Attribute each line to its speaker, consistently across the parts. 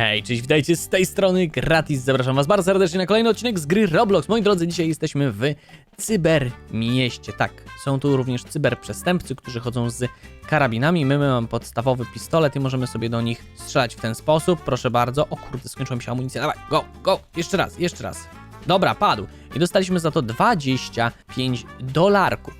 Speaker 1: Hej, cześć, witajcie z tej strony gratis. Zapraszam was bardzo serdecznie na kolejny odcinek z gry Roblox. Moi drodzy, dzisiaj jesteśmy w cybermieście. Tak, są tu również cyberprzestępcy, którzy chodzą z karabinami. My, my mamy podstawowy pistolet i możemy sobie do nich strzelać w ten sposób. Proszę bardzo. O kurde, skończyła mi się amunicja. Dawaj, go, go. Jeszcze raz, jeszcze raz. Dobra, padł. I dostaliśmy za to 25 dolarków.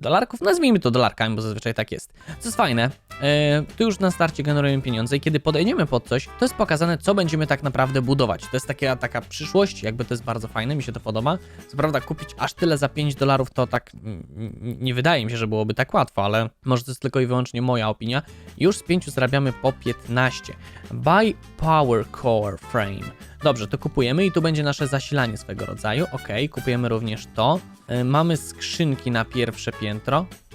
Speaker 1: Dolarków? Nazwijmy to dolarkami, bo zazwyczaj tak jest. Co jest fajne, e, tu już na starcie generujemy pieniądze i kiedy podejdziemy pod coś, to jest pokazane, co będziemy tak naprawdę budować. To jest taka, taka przyszłość, jakby to jest bardzo fajne, mi się to podoba. Co prawda kupić aż tyle za 5 dolarów to tak nie wydaje mi się, że byłoby tak łatwo, ale może to jest tylko i wyłącznie moja opinia. Już z 5 zarabiamy po 15. Buy Power Core Frame. Dobrze, to kupujemy i tu będzie nasze zasilanie swego rodzaju. Ok, kupujemy również to. Y, Mamy skrzynki na pierwsze piętro.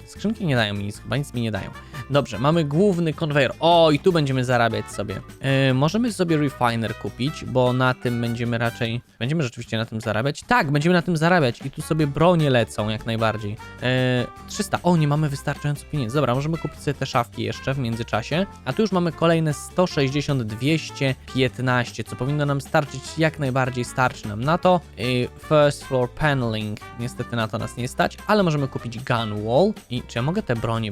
Speaker 1: Skrzynki nie dają mi nic, chyba nic mi nie dają. Dobrze, mamy główny konwejer. O, i tu będziemy zarabiać sobie. Yy, możemy sobie refiner kupić, bo na tym będziemy raczej. Będziemy rzeczywiście na tym zarabiać? Tak, będziemy na tym zarabiać i tu sobie bronie lecą jak najbardziej. Yy, 300. O, nie mamy wystarczająco pieniędzy. Dobra, możemy kupić sobie te szafki jeszcze w międzyczasie. A tu już mamy kolejne 160, 215, co powinno nam starczyć jak najbardziej. Starczy nam na to. Yy, first floor paneling. Niestety na to nas nie stać, ale możemy kupić gun wall. I czy ja mogę te bronie.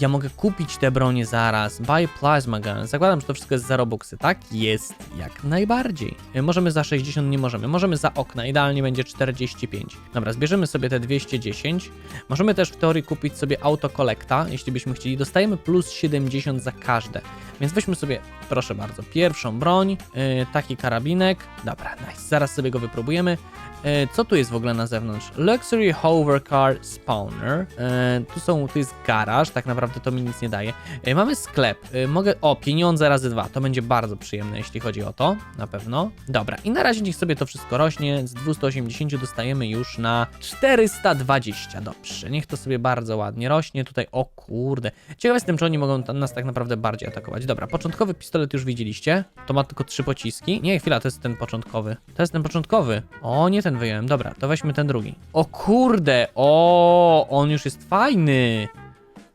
Speaker 1: Ja mogę kupić te bronie zaraz. Buy plasma gun. Zakładam, że to wszystko jest za robuxy. Tak jest, jak najbardziej. Y, Możemy za 60, nie możemy. Możemy za okna. Idealnie będzie 45. Dobra, zbierzemy sobie te 210. Możemy też w teorii kupić sobie autokolekta, jeśli byśmy chcieli. Dostajemy plus 70 za każde. Więc weźmy sobie, proszę bardzo, pierwszą broń, yy, taki karabinek. Dobra, nice. Zaraz sobie go wypróbujemy. E, Co tu jest w ogóle na zewnątrz? Luxury Hover Car Spawner. E, tu są, tu jest garaż, tak naprawdę to mi nic nie daje. E, mamy sklep. E, mogę. O, pieniądze razy dwa. To będzie bardzo przyjemne, jeśli chodzi o to. Na pewno. Dobra, i na razie niech sobie to wszystko rośnie. Z 280 dostajemy już na 420. Dobrze, niech to sobie bardzo ładnie rośnie. Tutaj, o kurde. Ciekawe jestem, czy oni mogą nas tak naprawdę bardziej atakować. Dobra, początkowy pistolet już widzieliście. To ma tylko trzy pociski. Nie, chwila, to jest ten początkowy. To jest ten początkowy. O, nie ten wyjąłem. Dobra, to weźmy ten drugi. O kurde, o, on już jest fajny.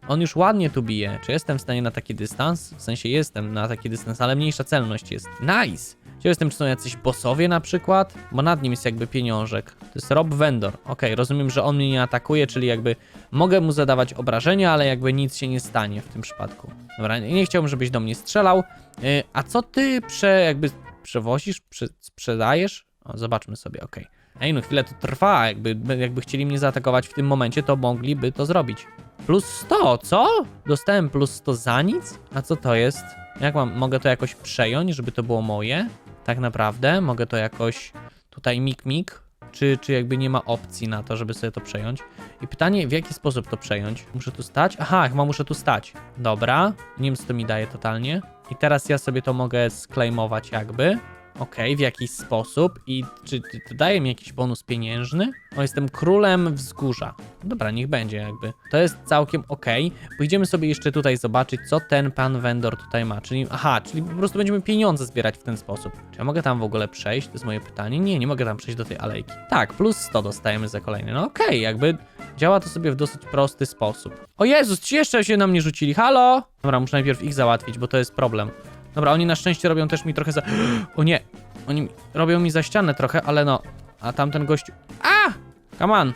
Speaker 1: On już ładnie tu bije. Czy jestem w stanie na taki dystans? W sensie jestem na taki dystans, ale mniejsza celność jest. Nice! Ciekaw jestem, czy są jacyś bossowie na przykład, bo nad nim jest jakby pieniążek. To jest Rob Vendor. Okej, rozumiem, że on mnie nie atakuje, czyli jakby mogę mu zadawać obrażenia, ale jakby nic się nie stanie w tym przypadku. Dobra, nie, chciałbym, żebyś do mnie strzelał. Yy, a co ty prze, jakby przewozisz, prze, sprzedajesz? O, zobaczmy sobie, okej. Ej, no chwilę to trwa, jakby, jakby chcieli mnie zaatakować w tym momencie, to mogliby to zrobić. Plus 100, co? Dostałem plus 100 za nic? A co to jest? Jak mam, mogę to jakoś przejąć, żeby to było moje? Tak naprawdę? Mogę to jakoś tutaj mik-mik? Czy, czy jakby nie ma opcji na to, żeby sobie to przejąć? I pytanie, w jaki sposób to przejąć? Muszę tu stać? Aha, chyba muszę tu stać. Dobra, nie wiem co to mi daje totalnie. I teraz ja sobie to mogę sklejmować jakby. Okej, w jakiś sposób. I czy, to daje mi jakiś bonus pieniężny? O, jestem królem wzgórza. Dobra, niech będzie jakby. To jest całkiem okej. Pójdziemy sobie jeszcze tutaj zobaczyć, co ten pan vendor tutaj ma. Czyli, aha, czyli po prostu będziemy pieniądze zbierać w ten sposób. Czy ja mogę tam w ogóle przejść? To jest moje pytanie. Nie, nie mogę tam przejść do tej alejki. Tak, plus 100 dostajemy za kolejny. No okej, jakby działa to sobie w dosyć prosty sposób. O Jezus, ci jeszcze się na mnie rzucili. Halo? Dobra, muszę najpierw ich załatwić, bo to jest problem. Dobra, oni na szczęście robią też mi trochę za... O nie, oni robią mi za ścianę trochę, ale no... A tamten gościu... A! Come on!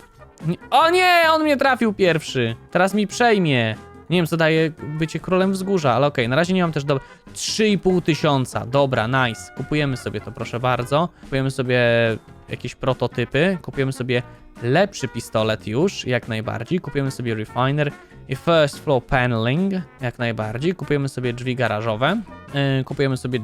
Speaker 1: O nie, on mnie trafił pierwszy. Teraz mi przejmie. Nie wiem, co daje bycie królem wzgórza, ale okej, na razie nie mam też do... 3,5 tysiąca. Dobra, nice. Kupujemy sobie to, proszę bardzo. Kupujemy sobie jakieś prototypy. Kupujemy sobie lepszy pistolet już, jak najbardziej. Kupujemy sobie refiner i first floor paneling, jak najbardziej. Kupujemy sobie drzwi garażowe. Yy, kupujemy sobie.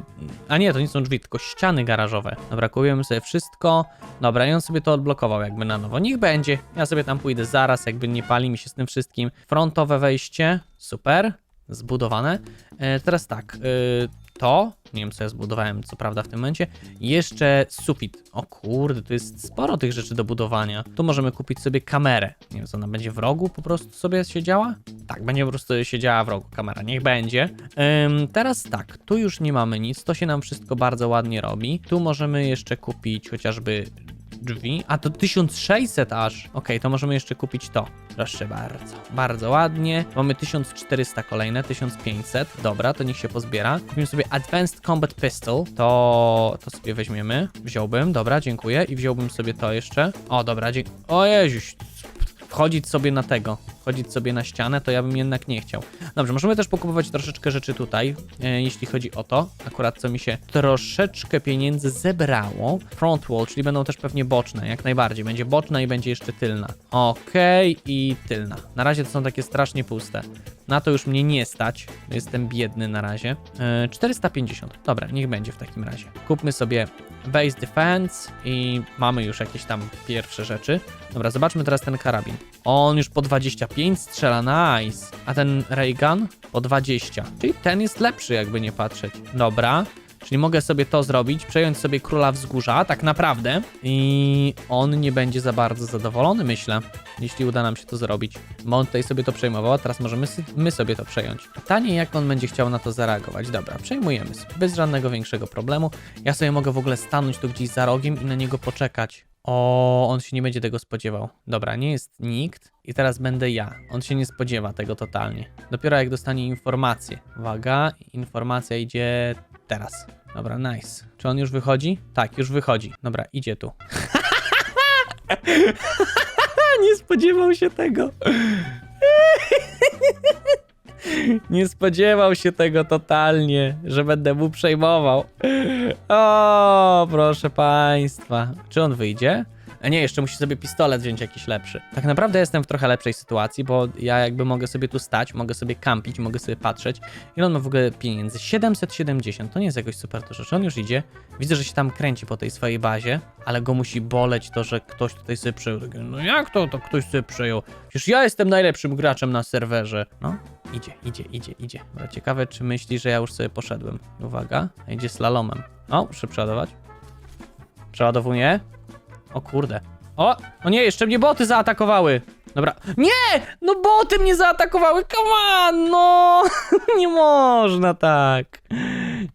Speaker 1: A nie, to nie są drzwi, tylko ściany garażowe. Dobra, kupujemy sobie wszystko. Dobra, i on sobie to odblokował jakby na nowo. Niech będzie. Ja sobie tam pójdę zaraz, jakby nie pali mi się z tym wszystkim. Frontowe wejście. Super. Zbudowane. Yy, teraz tak. Yy, to, nie wiem co ja zbudowałem, co prawda w tym momencie, jeszcze sufit. O kurde, tu jest sporo tych rzeczy do budowania. Tu możemy kupić sobie kamerę. Nie wiem, co ona będzie w rogu po prostu sobie siedziała? Tak, będzie po prostu siedziała w rogu kamera, niech będzie. Ym, teraz tak, tu już nie mamy nic, to się nam wszystko bardzo ładnie robi. Tu możemy jeszcze kupić chociażby drzwi. A to 1600 aż. Okej, to możemy jeszcze kupić to. Proszę bardzo. Bardzo ładnie. Mamy 1400 kolejne, 1500. Dobra, to niech się pozbiera. Kupimy sobie Advanced Combat Pistol. To, to sobie weźmiemy. Wziąłbym, dobra, dziękuję. I wziąłbym sobie to jeszcze. O, dobra, dziękuję. O Jezuś, wchodzić sobie na tego, wchodzić sobie na ścianę, to ja bym jednak nie chciał. Dobrze, możemy też pokupować troszeczkę rzeczy tutaj, e, jeśli chodzi o to. Akurat co mi się troszeczkę pieniędzy zebrało. Front wall, czyli będą też pewnie boczne, jak najbardziej. Będzie boczna i będzie jeszcze tylna. Okej, i tylna. Na razie to są takie strasznie puste. Na to już mnie nie stać. Jestem biedny na razie. E, 450. Dobra, niech będzie w takim razie. Kupmy sobie base defense i mamy już jakieś tam pierwsze rzeczy. Dobra, zobaczmy teraz ten karabin. On już po 25 strzela, nice. A ten ray gun po 20. Czyli ten jest lepszy, jakby nie patrzeć. Dobra. Czyli mogę sobie to zrobić, przejąć sobie króla wzgórza, tak naprawdę. I on nie będzie za bardzo zadowolony, myślę, jeśli uda nam się to zrobić. Bo on tutaj sobie to przejmował, a teraz możemy my sobie to przejąć. Pytanie, jak on będzie chciał na to zareagować. Dobra, przejmujemy sobie, bez żadnego większego problemu. Ja sobie mogę w ogóle stanąć tu gdzieś za rogiem i na niego poczekać. O, on się nie będzie tego spodziewał. Dobra, nie jest nikt. I teraz będę ja. On się nie spodziewa tego totalnie. Dopiero jak dostanie informację. Uwaga, informacja idzie teraz. Dobra, nice. Czy on już wychodzi? Tak, już wychodzi. Dobra, idzie tu. nie spodziewał się tego. Nie spodziewał się tego totalnie, że będę mu przejmował. O, proszę państwa. Czy on wyjdzie? A nie, jeszcze musi sobie pistolet wziąć jakiś lepszy. Tak naprawdę jestem w trochę lepszej sytuacji, bo ja jakby mogę sobie tu stać, mogę sobie kampić, mogę sobie patrzeć. Ile on ma w ogóle pieniędzy? 770, to nie jest jakoś super dużo. Czy on już idzie? Widzę, że się tam kręci po tej swojej bazie, ale go musi boleć to, że ktoś tutaj sobie przejął. Takie, No jak to, to ktoś sobie przejął? Przecież ja jestem najlepszym graczem na serwerze. No, idzie, idzie, idzie, idzie. Ciekawe, czy myśli, że ja już sobie poszedłem. Uwaga, idzie slalomem. O, muszę przeładować. Przeładowuję. O kurde. O! O nie, jeszcze mnie boty zaatakowały! Dobra. Nie! No boty mnie zaatakowały! Come on! No! nie można tak.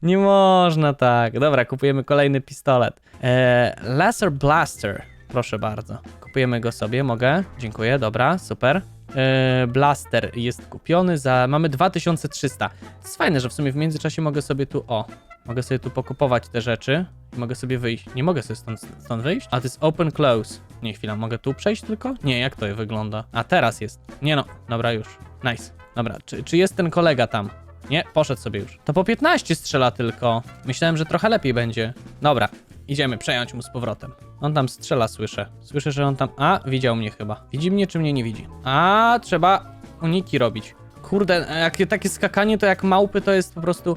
Speaker 1: Nie można tak. Dobra, kupujemy kolejny pistolet. Eee, Laser Blaster. Proszę bardzo. Kupujemy go sobie, mogę? Dziękuję, dobra, super. Eee, Blaster jest kupiony za... Mamy 2300. To jest fajne, że w sumie w międzyczasie mogę sobie tu... O, mogę sobie tu pokupować te rzeczy. i Mogę sobie wyjść. Nie mogę sobie stąd, stąd wyjść? A to jest open close. Nie, chwila, mogę tu przejść tylko? Nie, jak to wygląda? A teraz jest. Nie no, dobra już. Nice. Dobra, czy, czy jest ten kolega tam? Nie, poszedł sobie już. To po 15 strzela tylko. Myślałem, że trochę lepiej będzie. Dobra, idziemy przejąć mu z powrotem. On tam strzela, słyszę. Słyszę, że on tam... A, widział mnie chyba. Widzi mnie, czy mnie nie widzi? A, trzeba uniki robić. Kurde, jakie takie skakanie to jak małpy to jest po prostu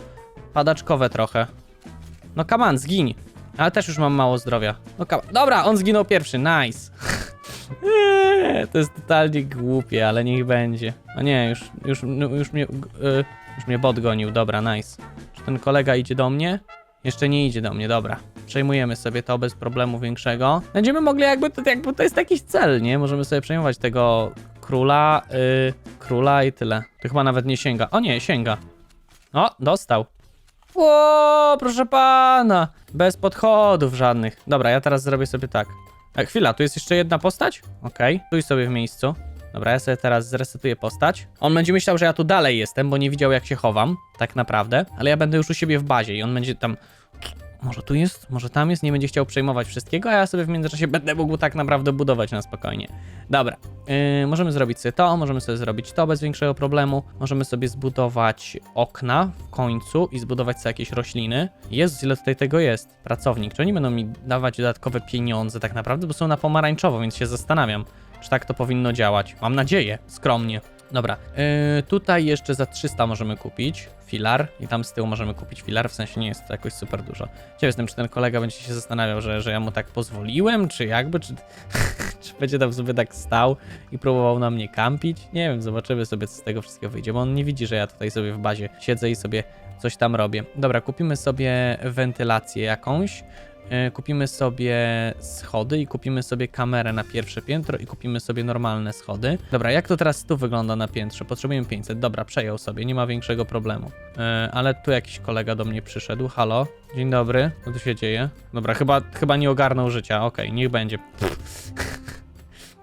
Speaker 1: padaczkowe trochę. No on, zgiń. Ale też już mam mało zdrowia. No on. Dobra, on zginął pierwszy, nice. To jest totalnie głupie, ale niech będzie. A nie, już, już, no, już mnie, y, już mnie bot gonił, dobra, nice. Czy ten kolega idzie do mnie? Jeszcze nie idzie do mnie, dobra. Przejmujemy sobie to bez problemu większego. Będziemy mogli jakby, to, jakby to jest jakiś cel, nie? Możemy sobie przejmować tego króla, y, króla i tyle. To chyba nawet nie sięga. O nie, sięga. O, dostał. O, proszę pana! Bez podchodów żadnych. Dobra, ja teraz zrobię sobie tak. E, chwila, tu jest jeszcze jedna postać? Okej, okay. sobie w miejscu. Dobra, ja sobie teraz zresetuję postać. On będzie myślał, że ja tu dalej jestem, bo nie widział jak się chowam, tak naprawdę. Ale ja będę już u siebie w bazie i on będzie tam... Może tu jest, może tam jest, nie będzie chciał przejmować wszystkiego, a ja sobie w międzyczasie będę mógł tak naprawdę budować na spokojnie. Dobra, yy, możemy zrobić sobie to, możemy sobie zrobić to bez większego problemu. Możemy sobie zbudować okna w końcu i zbudować sobie jakieś rośliny. Jezus, ile tutaj tego jest. Pracownik, czy oni będą mi dawać dodatkowe pieniądze tak naprawdę, bo są na pomarańczowo, więc się zastanawiam, czy tak to powinno działać. Mam nadzieję, skromnie. Dobra, yy, tutaj jeszcze za 300 możemy kupić filar i tam z tyłu możemy kupić filar, w sensie nie jest to jakoś super dużo. Ciekaw jestem, czy ten kolega będzie się zastanawiał, że, że ja mu tak pozwoliłem, czy jakby, czy, czy będzie tam sobie tak stał i próbował na mnie kampić. Nie wiem, zobaczymy sobie, co z tego wszystkiego wyjdzie, bo on nie widzi, że ja tutaj sobie w bazie siedzę i sobie coś tam robię. Dobra, kupimy sobie wentylację jakąś. E, Kupimy sobie schody i kupimy sobie kamerę na pierwsze piętro i kupimy sobie normalne schody. Dobra, jak to teraz tu wygląda na piętrze? Potrzebujemy 500. Dobra, przejął sobie, nie ma większego problemu. E, ale tu jakiś kolega do mnie przyszedł. Halo, dzień dobry, co tu się dzieje? Dobra, chyba, chyba nie ogarnął życia. Okej, niech będzie.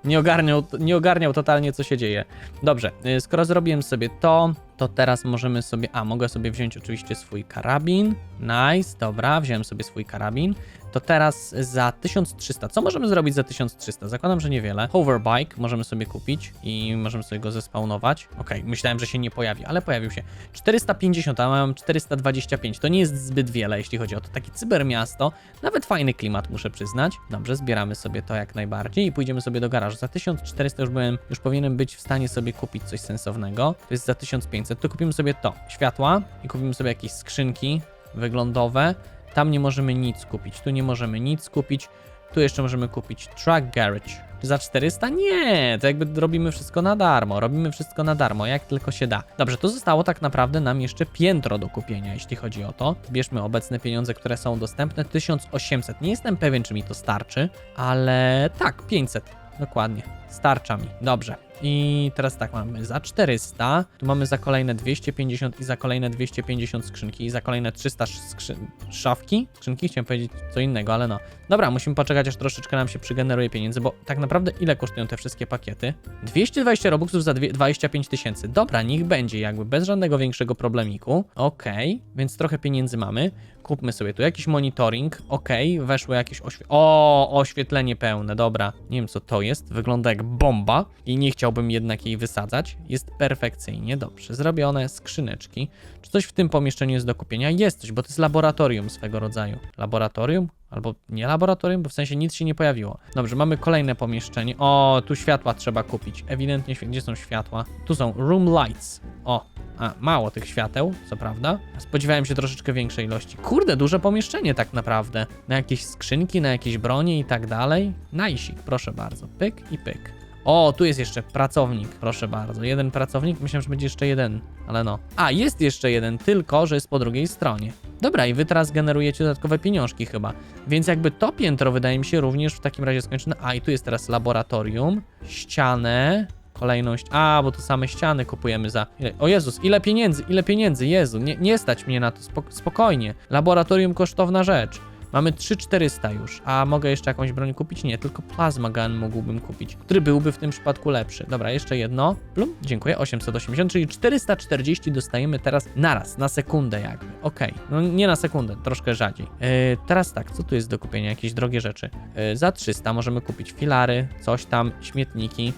Speaker 1: Nie ogarniał, nie ogarniał totalnie, co się dzieje. Dobrze, y, skoro zrobiłem sobie to, to teraz możemy sobie... A, mogę sobie wziąć oczywiście swój karabin. Nice, dobra, wziąłem sobie swój karabin. To teraz za 1300. Co możemy zrobić za 1300? Zakładam, że niewiele. Hoverbike możemy sobie kupić i możemy sobie go zespawnować. Okej, myślałem, że się nie pojawi, ale pojawił się. 450, a mam 425. To nie jest zbyt wiele, jeśli chodzi o to. Takie cybermiasto. Nawet fajny klimat, muszę przyznać. Dobrze, zbieramy sobie to jak najbardziej i pójdziemy sobie do garażu. Za 1400 już byłem, już powinienem być w stanie sobie kupić coś sensownego. To jest za 1500. To kupimy sobie to. Światła i kupimy sobie jakieś skrzynki wyglądowe. Tam nie możemy nic kupić, tu nie możemy nic kupić, tu jeszcze możemy kupić Truck Garage. Za 400? Nie, to jakby robimy wszystko na darmo, robimy wszystko na darmo, jak tylko się da. Dobrze, to zostało tak naprawdę nam jeszcze piętro do kupienia, jeśli chodzi o to. Bierzmy obecne pieniądze, które są dostępne, 1800. Nie jestem pewien, czy mi to starczy, ale tak, 500, dokładnie. Starcza mi, dobrze. I teraz tak, mamy za 400, tu mamy za kolejne 250 i za kolejne 250 skrzynki i za kolejne 300 skrzy... szafki. Skrzynki, chciałem powiedzieć co innego, ale no. Dobra, musimy poczekać aż troszeczkę nam się przygeneruje pieniędzy, bo tak naprawdę ile kosztują te wszystkie pakiety? 220 robuxów za dwie- 25 tysięcy. Dobra, niech będzie jakby bez żadnego większego problemiku. Okej, więc trochę pieniędzy mamy. Kupmy sobie tu jakiś monitoring. Okej, weszło jakieś oświe... O, oświetlenie pełne, dobra. Nie wiem co to jest, wygląda jak bomba i nie chciałbym jednak jej wysadzać. Jest perfekcyjnie, dobrze zrobione, skrzyneczki. Czy coś w tym pomieszczeniu jest do kupienia? Jest coś, bo to jest laboratorium swego rodzaju. Laboratorium? Albo nie laboratorium, bo w sensie nic się nie pojawiło. Dobrze, mamy kolejne pomieszczenie. O, tu światła trzeba kupić. Ewidentnie, gdzie są światła? Tu są room lights. O, a, mało tych świateł, co prawda. Spodziewałem się troszeczkę większej ilości. Kurde, duże pomieszczenie tak naprawdę. Na jakieś skrzynki, na jakieś bronie i tak dalej. Najsik, proszę bardzo. Pyk i pyk. O, tu jest jeszcze pracownik, proszę bardzo. Jeden pracownik, myślałem, że będzie jeszcze jeden, ale no. A, jest jeszcze jeden, tylko że jest po drugiej stronie. Dobra, i wy teraz generujecie dodatkowe pieniążki chyba. Więc jakby to piętro wydaje mi się również w takim razie skończone. A, i tu jest teraz laboratorium, ścianę, kolejność. A, bo to same ściany kupujemy za. Ile? O Jezus, ile pieniędzy, ile pieniędzy, Jezu, nie, nie stać mnie na to, Spok- spokojnie. Laboratorium kosztowna rzecz. Mamy 3400 już, a mogę jeszcze jakąś broń kupić? Nie, tylko plasma gun mógłbym kupić, który byłby w tym przypadku lepszy. Dobra, jeszcze jedno. Plum, dziękuję, 880, czyli 440 dostajemy teraz naraz, na sekundę jakby. Okej, no nie na sekundę, troszkę rzadziej. Yy, teraz tak, co tu jest do kupienia? Jakieś drogie rzeczy. Yy, za 300 możemy kupić filary, coś tam, śmietniki.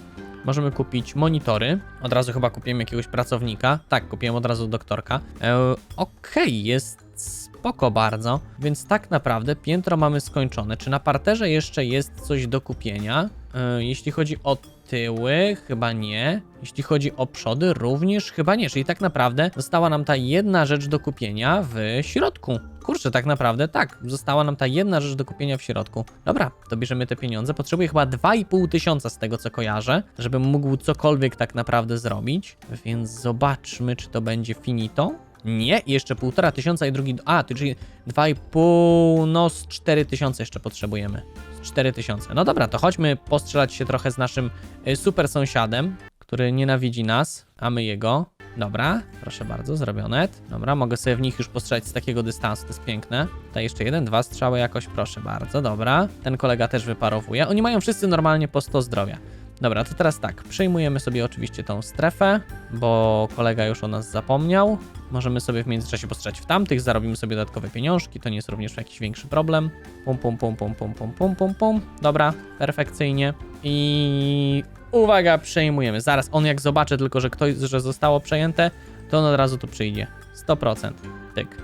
Speaker 1: Możemy kupić monitory. Od razu chyba kupiłem jakiegoś pracownika. Tak, kupiłem od razu doktorka. E, Okej, jest spoko bardzo. Więc tak naprawdę piętro mamy skończone. Czy na parterze jeszcze jest coś do kupienia? E, jeśli chodzi o tyły, chyba nie. Jeśli chodzi o przody, również chyba nie. Czyli tak naprawdę została nam ta jedna rzecz do kupienia w środku. Kurczę, tak naprawdę tak. Została nam ta jedna rzecz do kupienia w środku. Dobra, to bierzemy te pieniądze. Potrzebuję chyba 2,5 tysiąca z tego co kojarzę, żebym mógł cokolwiek tak naprawdę zrobić. Więc zobaczmy, czy to będzie finito. Nie, jeszcze półtora tysiąca i drugi. A, czyli 2,5, no z 4 tysiące jeszcze potrzebujemy. Z 4 tysiące. No dobra, to chodźmy postrzelać się trochę z naszym y, super sąsiadem, który nienawidzi nas, a my jego. Dobra, proszę bardzo, zrobione. Dobra, mogę sobie w nich już postrzelać z takiego dystansu, to jest piękne. Tutaj jeszcze jeden, dwa strzały jakoś, proszę bardzo, dobra. Ten kolega też wyparowuje. Oni mają wszyscy normalnie po 100 zdrowia. Dobra, to teraz tak, przejmujemy sobie oczywiście tą strefę, bo kolega już o nas zapomniał. Możemy sobie w międzyczasie postrzelać w tamtych, zarobimy sobie dodatkowe pieniążki, to nie jest również jakiś większy problem. Pum, pum, pum, pum, pum, pum, pum, pum, pum. Dobra, perfekcyjnie. I uwaga, przejmujemy. Zaraz on jak zobaczy tylko, że ktoś, że zostało przejęte, to on od razu tu przyjdzie. 100%. Tyk.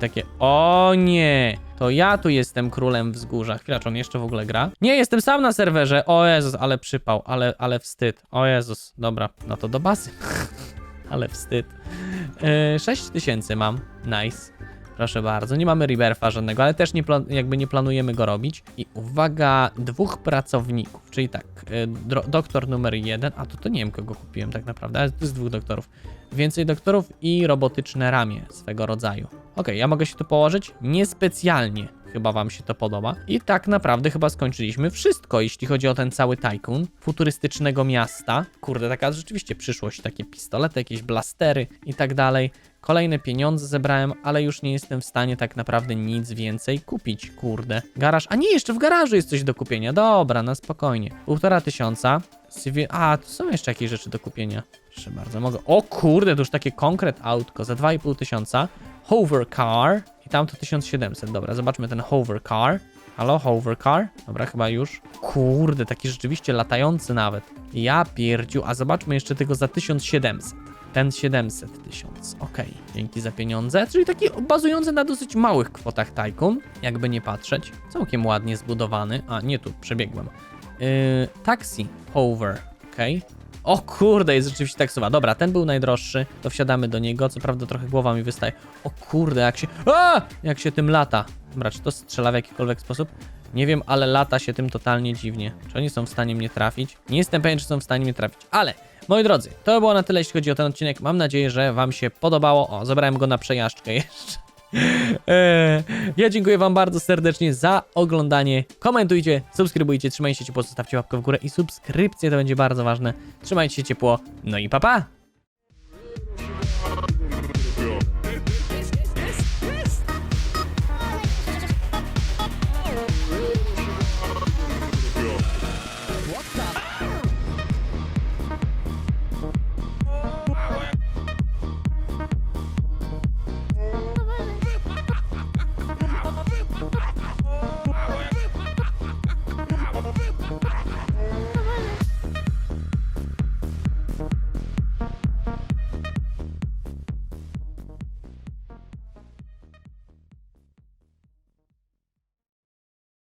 Speaker 1: Takie, o nie, to ja tu jestem królem wzgórza. Chwila, czy on jeszcze w ogóle gra? Nie, jestem sam na serwerze. O Jezus, ale przypał, ale, ale wstyd. O Jezus, dobra, no to do bazy. ale wstyd. Yy, 6 tysięcy mam, nice. Proszę bardzo, nie mamy rebirfa żadnego, ale też nie jakby nie planujemy go robić. I uwaga, dwóch pracowników, czyli tak, y, doktor numer jeden, a to, to nie wiem kogo kupiłem tak naprawdę, ale to jest dwóch doktorów. Więcej doktorów i robotyczne ramię swego rodzaju. Okej, ja mogę się tu położyć? Niespecjalnie. Chyba wam się to podoba. I tak naprawdę chyba skończyliśmy wszystko, jeśli chodzi o ten cały tajkun futurystycznego miasta. Kurde, taka rzeczywiście przyszłość, takie pistolety, jakieś blastery i tak dalej. Kolejne pieniądze zebrałem, ale już nie jestem w stanie tak naprawdę nic więcej kupić, kurde. Garaż, a nie, jeszcze w garażu jest coś do kupienia. Dobra, na spokojnie. Półtora tysiąca. Sywie- A, tu są jeszcze jakieś rzeczy do kupienia. Proszę bardzo, mogę. O kurde, to już takie konkret autko za 2,5 tysiąca. Hover car. I tam to 1700. Dobra, zobaczmy ten hover car. Halo, hover car? Dobra, chyba już. Kurde, taki rzeczywiście latający nawet. Ja pierdziu, a zobaczmy jeszcze tego za 1700. Ten 700 tysiąc. Okej, dzięki za pieniądze. Czyli taki bazujący na dosyć małych kwotach Tycoon, jakby nie patrzeć. Całkiem ładnie zbudowany. A, nie tu, przebiegłem. Yy, taxi over, okej. O kurde, jest rzeczywiście taksowa. Dobra, ten był najdroższy, to wsiadamy do niego. Co prawda trochę głowa mi wystaje. O kurde, jak się... A! Jak się tym lata. Dobra, czy to strzela w jakikolwiek sposób? Nie wiem, ale lata się tym totalnie dziwnie. Czy oni są w stanie mnie trafić? Nie jestem pewien, czy są w stanie mnie trafić, ale moi drodzy, to było na tyle, jeśli chodzi o ten odcinek. Mam nadzieję, że Wam się podobało. O, zabrałem go na przejażdżkę jeszcze. Eee, Ja dziękuję Wam bardzo serdecznie za oglądanie. Komentujcie, subskrybujcie, trzymajcie się ciepło, zostawcie łapkę w górę i subskrypcję, to będzie bardzo ważne. Trzymajcie się ciepło, no i pa pa!